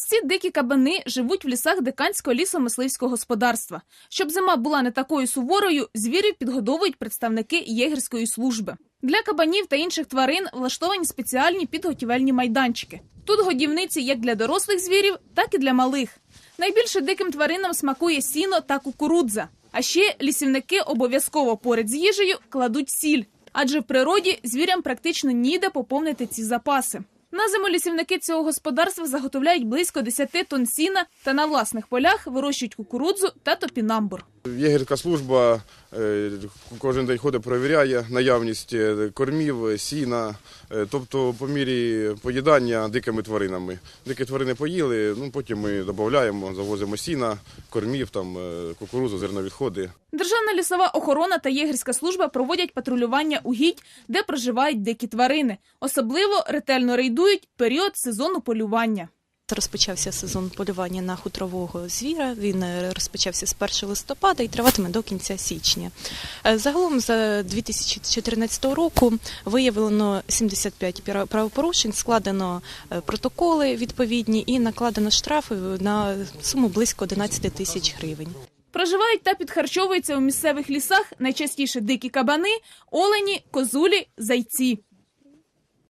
Ось ці дикі кабани живуть в лісах диканського лісомисливського господарства. Щоб зима була не такою суворою, звірів підгодовують представники єгерської служби. Для кабанів та інших тварин влаштовані спеціальні підготівельні майданчики. Тут годівниці як для дорослих звірів, так і для малих. Найбільше диким тваринам смакує сіно та кукурудза. А ще лісівники обов'язково поряд з їжею кладуть сіль, адже в природі звірям практично ніде поповнити ці запаси. На зиму лісівники цього господарства заготовляють близько 10 тонн сіна та на власних полях вирощують кукурудзу та топінамбур. Єгерська служба е, кожен день ходить, перевіряє наявність е, кормів, сіна, е, тобто по мірі поїдання дикими тваринами. Дикі тварини поїли, ну потім ми додаємо, завозимо сіна, кормів, там, кукурудзу, зерновідходи. Державна лісова охорона та єгерська служба проводять патрулювання угідь, де проживають дикі тварини. Особливо ретельно рейдують період сезону полювання. Розпочався сезон полювання на хутрового звіра. Він е, розпочався з 1 листопада і триватиме до кінця січня. Е, Загалом за 2014 року виявлено 75 піра- правопорушень, складено е, протоколи відповідні і накладено штрафи на суму близько 11 тисяч гривень. Проживають та підхарчовуються у місцевих лісах найчастіше дикі кабани, олені, козулі, зайці.